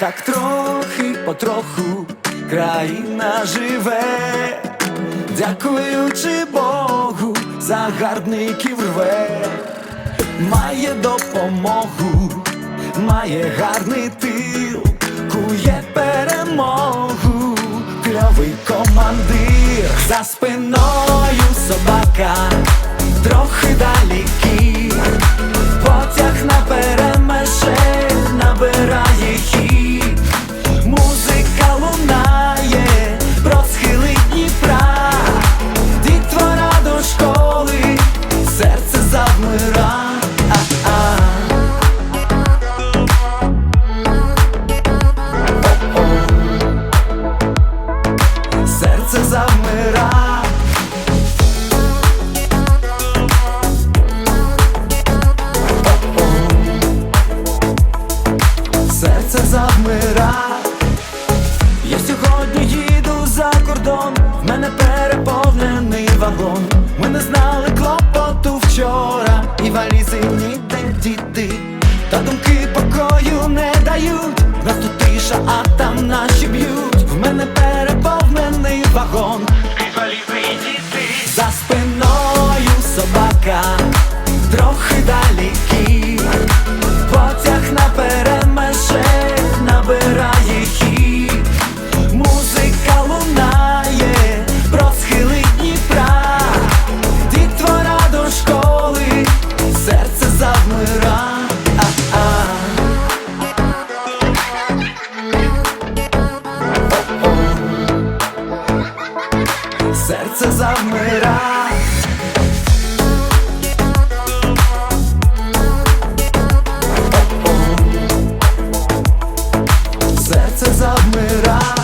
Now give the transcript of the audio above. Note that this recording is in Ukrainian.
так трохи потроху країна живе, дякуючи Богу, загарбників рве, має допомогу, має гарний тил, кує перемогу, кльовий командир. За спиною собака, серце завмира. Я сьогодні їду за кордон, в мене переповнений вагон. Ми не знали клопоту вчора, і валізи ніде діти. Та думки покою не дають. Нас тут тиша, а там наші б'ють. завмирать Серце завмирать